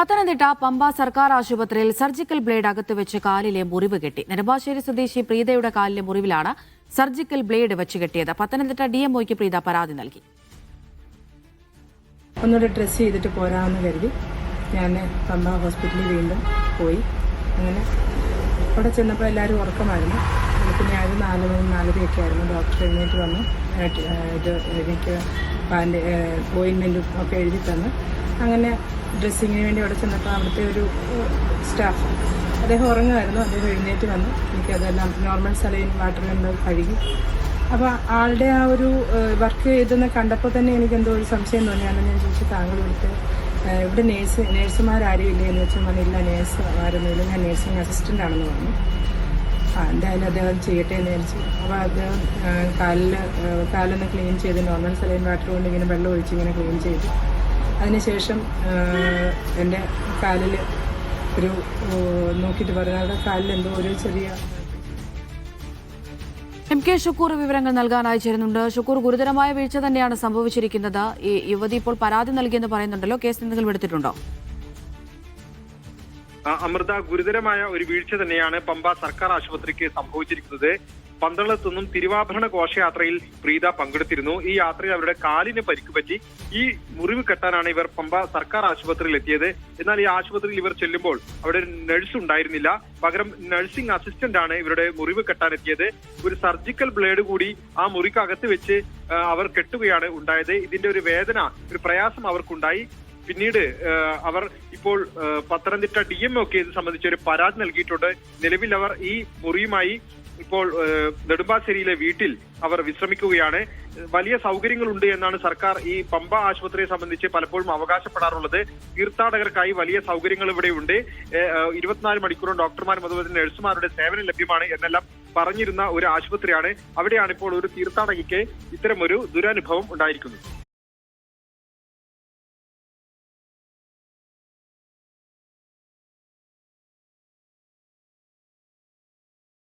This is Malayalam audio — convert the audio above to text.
പത്തനംതിട്ട പമ്പ സർക്കാർ ആശുപത്രിയിൽ സർജിക്കൽ ബ്ലേഡ് അകത്ത് വെച്ച് കാലിലെ മുറിവ് കെട്ടി. നെടുമ്പാശ്ശേരി സ്വദേശി പ്രീതയുടെ കാലിലെ മുറിവിലാണ് സർജിക്കൽ ബ്ലേഡ് വെച്ച് കെട്ടിയത്. പത്തനംതിട്ട ഡിഎംഒയ്ക്ക് പ്രീത പരാതി നൽകി. ഒന്നുകൂടെ ഡ്രസ്സ് ചെയ്തിട്ട് പോരാമെന്ന് കരുതി ഞാൻ പമ്പ ഹോസ്പിറ്റലിൽ വീണ്ടും പോയി. അങ്ങനെ അവിടെ ചെന്നപ്പോൾ എല്ലാവരും ഉറക്കമായിരുന്നു. പിന്നെ അത് നാല് മണി നാലരയൊക്കെ ആയിരുന്നു. ഡോക്ടർ എഴുന്നേറ്റ് വന്ന്. ഇത് എനിക്ക് പാന്റെ ഓയിൻമെന്റും ഒക്കെ എഴുതി തന്ന് അങ്ങനെ ഡ്രസ്സിങ്ങിന് വേണ്ടി അവിടെ ചെന്നപ്പോൾ അവിടുത്തെ ഒരു സ്റ്റാഫ് അദ്ദേഹം ഉറങ്ങുമായിരുന്നു. അദ്ദേഹം എഴുന്നേറ്റ് എനിക്ക് എനിക്കതെല്ലാം നോർമൽ സലൈൻ വാട്ടർ കൊണ്ട് കഴുകി. അപ്പോൾ ആളുടെ ആ ഒരു വർക്ക് ചെയ്തെന്ന് കണ്ടപ്പോൾ തന്നെ എനിക്ക് എന്തോ ഒരു സംശയം തോന്നിയാണ് ഞാൻ ചോദിച്ചു താങ്കൾ ഇവിടുത്തെ ഇവിടെ നേഴ്സ് നേഴ്സുമാരും ഇല്ലേ? എന്ന് വെച്ചാൽ പറഞ്ഞില്ല നേഴ്സ് ആരൊന്നുമില്ല ഞാൻ നേഴ്സിംഗ് അസിസ്റ്റന്റ് ആണെന്ന് പറഞ്ഞു. എന്തായാലും അദ്ദേഹം ചെയ്യട്ടെ എന്ന് വിചാരിച്ചു. അപ്പോൾ അദ്ദേഹം കാലിൽ കാലൊന്ന് ക്ലീൻ ചെയ്ത് നോർമൽ സലൈൻ വാട്ടർ കൊണ്ട് ഇങ്ങനെ വെള്ളം ഒഴിച്ച് ഇങ്ങനെ ക്ലീൻ ചെയ്തു. അതിനുശേഷം എന്റെ കാലിൽ ഒരു നോക്കിയിട്ട് പറഞ്ഞു അവിടെ കാലിൽ എന്തോ ഒരു ചെറിയ എം കെ ഷുക്കൂർ വിവരങ്ങൾ നൽകാനായി ചേരുന്നുണ്ട്. ഷുക്കൂർ ഗുരുതരമായ വീഴ്ച തന്നെയാണ് സംഭവിച്ചിരിക്കുന്നത്. ഈ യുവതി ഇപ്പോൾ പരാതി നൽകിയെന്ന് പറയുന്നുണ്ടല്ലോ. കേസ് എന്തെങ്കിലും എടുത്തിട്ടുണ്ടോ? അമൃത ഗുരുതരമായ ഒരു വീഴ്ച തന്നെയാണ് പമ്പ സർക്കാർ ആശുപത്രിക്ക് സംഭവിച്ചിരിക്കുന്നത്. പന്തളത്തു നിന്നും തിരുവാഭരണ ഘോഷയാത്രയിൽ പ്രീത പങ്കെടുത്തിരുന്നു. ഈ യാത്രയിൽ അവരുടെ കാലിന് പരിക്ക് പറ്റി ഈ മുറിവ് കെട്ടാനാണ് ഇവർ പമ്പ സർക്കാർ ആശുപത്രിയിൽ എത്തിയത്. എന്നാൽ ഈ ആശുപത്രിയിൽ ഇവർ ചെല്ലുമ്പോൾ അവിടെ നഴ്സ് ഉണ്ടായിരുന്നില്ല. പകരം നഴ്സിംഗ് അസിസ്റ്റന്റ് ആണ് ഇവരുടെ മുറിവ് കെട്ടാൻ എത്തിയത് ഒരു സർജിക്കൽ ബ്ലേഡ് കൂടി ആ മുറിക്കകത്ത് വെച്ച് അവർ കെട്ടുകയാണ് ഉണ്ടായത്. ഇതിന്റെ ഒരു വേദന ഒരു പ്രയാസം അവർക്കുണ്ടായി. പിന്നീട് അവർ ഇപ്പോൾ പത്തനംതിട്ട ഡി എം ഒക്കെ ഇത് സംബന്ധിച്ച് ഒരു പരാതി നൽകിയിട്ടുണ്ട്. നിലവിൽ അവർ ഈ മുറിയുമായി ഇപ്പോൾ നെടുമ്പാശ്ശേരിയിലെ വീട്ടിൽ അവർ വിശ്രമിക്കുകയാണ്. വലിയ സൗകര്യങ്ങളുണ്ട് എന്നാണ് സർക്കാർ ഈ പമ്പ ആശുപത്രിയെ സംബന്ധിച്ച് പലപ്പോഴും അവകാശപ്പെടാറുള്ളത്. തീർത്ഥാടകർക്കായി വലിയ സൗകര്യങ്ങൾ ഇവിടെ ഉണ്ട്. ഏഹ്, ഇരുപത്തിനാല് മണിക്കൂറും ഡോക്ടർമാരും അതുപോലെ നഴ്സുമാരുടെ സേവനം ലഭ്യമാണ് എന്നെല്ലാം പറഞ്ഞിരുന്ന ഒരു ആശുപത്രിയാണ്. അവിടെയാണ് ഇപ്പോൾ ഒരു തീർത്ഥാടകയ്ക്ക് ഇത്തരമൊരു ദുരനുഭവം ഉണ്ടായിരിക്കുന്നത്.